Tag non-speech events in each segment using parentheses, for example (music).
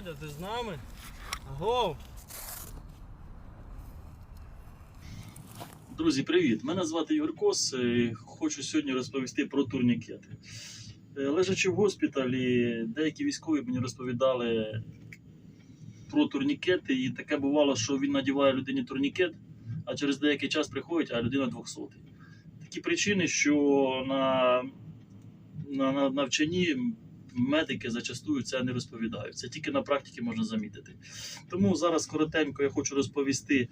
Володя, ти з нами? Агов! Друзі, привіт! Мене звати Ігор Кос. і Хочу сьогодні розповісти про турнікети. Е, Лежачи в госпіталі, деякі військові мені розповідали про турнікети, і таке бувало, що він надіває людині турнікет, а через деякий час приходить, а людина 200. Такі причини, що на, на, на навчанні медики зачастую це не розповідають. Це тільки на практиці можна замітити. Тому зараз коротенько я хочу розповісти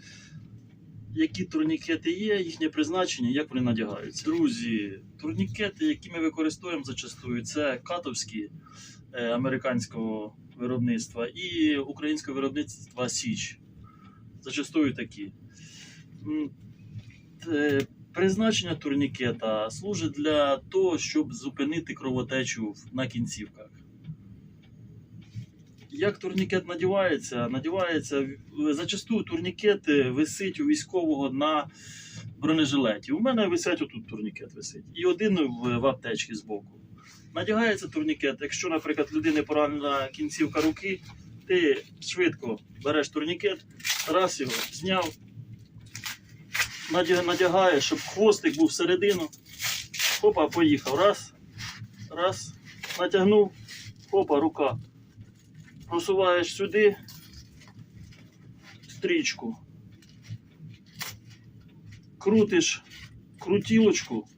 які турнікети є, їхнє призначення, як вони надягаються. Друзі, турнікети, які ми використовуємо зачастую, це катовські е, американського виробництва і українського виробництва Січ. Зачастую такі. Призначення турнікета служить для того, щоб зупинити кровотечу на кінцівках. Як турнікет надівається? Надівається зачастую турнікет висить у військового на бронежилеті. У мене висять отут турнікет висить. І один в аптечці збоку. Надягається турнікет. Якщо, наприклад, людини поранена кінцівка руки, ти швидко береш турнікет, раз його зняв, надя- надягаєш, щоб хвостик був всередину. Хопа, поїхав. Раз, раз, натягнув, хопа, рука просуваєш сюди стрічку, крутиш крутілочку,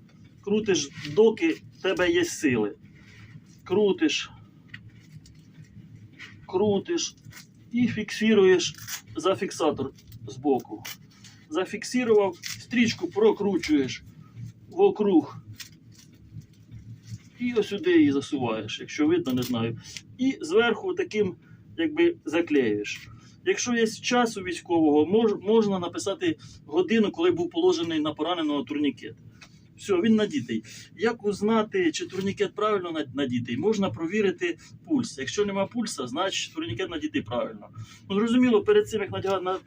крутиш, доки в тебе є сили. Крутиш, крутиш і фіксуєш за фіксатор збоку. Зафіксував, стрічку прокручуєш вокруг. І ось сюди її засуваєш, якщо видно, не знаю і зверху таким якби заклеюєш. Якщо є час у військового, мож, можна написати годину, коли був положений на пораненого турнікет. Все, він надітий. Як узнати, чи турнікет правильно надітий? Можна провірити пульс. Якщо нема пульса, значить турнікет надітий правильно. Ну, зрозуміло, перед цим як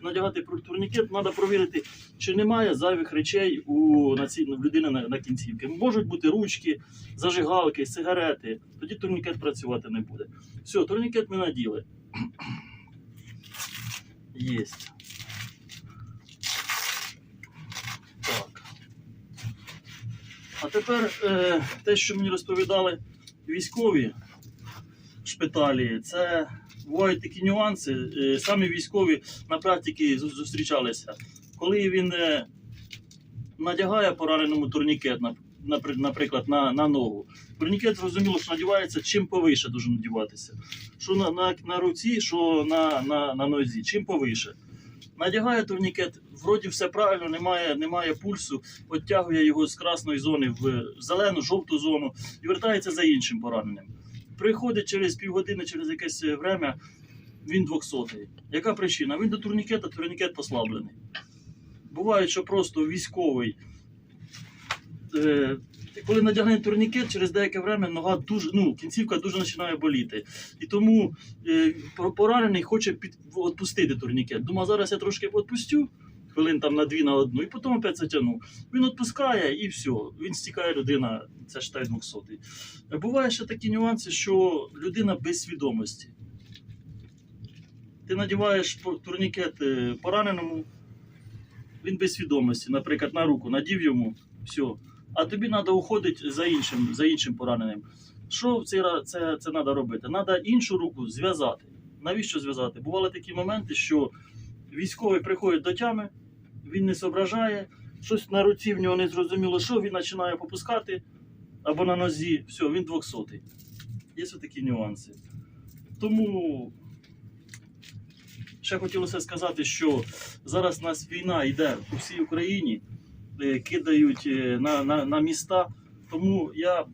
надягати турнікет, треба провірити, чи немає зайвих речей у на цій, людини на, на кінцівці. Можуть бути ручки, зажигалки, сигарети. Тоді турнікет працювати не буде. Все, турнікет ми наділи. (clears throat) Єсть. А тепер е, те, що мені розповідали військові шпиталі, це бувають такі нюанси. Е, самі військові на практиці зустрічалися. Коли він е, надягає пораненому турнікет, наприклад, на, на ногу. Турнікет зрозуміло, що надівається чим повише дуже надіватися. Що на, на, на руці, що на, на, на нозі, чим повише. Надягає турнікет, вроді все правильно, немає, немає пульсу, оттягує його з красної зони в зелену, жовту зону і вертається за іншим пораненим. Приходить через півгодини, через якесь время, він 200 Яка причина? Він до турнікета, турнікет послаблений. Буває, що просто військовий е, коли надягне турнікет, через деяке время нога дуже, ну, кінцівка дуже починає боліти. І тому е, поранений хоче під, відпустити турнікет. Думаю, зараз я трошки відпустю, хвилин там на дві на одну, і потім опять затягну. Він відпускає і все, він стікає людина, це ж тай 200. Е, Буває ще такі нюанси, що людина без свідомості. Ти надіваєш турнікет е, пораненому, він без свідомості, наприклад, на руку надів йому, все. А тобі треба уходити за іншим, за іншим пораненим. Що в цей це, це треба робити? Треба іншу руку зв'язати. Навіщо зв'язати? Бували такі моменти, що військовий приходить до тями, він не зображає, щось на руці в нього не зрозуміло, що він починає попускати або на нозі, все, він 200. Є такі нюанси. Тому ще хотілося сказати, що зараз у нас війна йде по всій Україні кидають е, на, на, на міста. Тому я,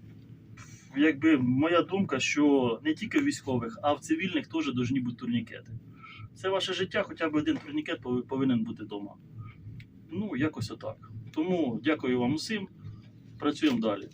якби моя думка, що не тільки в військових, а в цивільних теж повинні бути турнікети. Це ваше життя, хоча б один турнікет повинен бути вдома. Ну, якось отак. Тому дякую вам усім. Працюємо далі.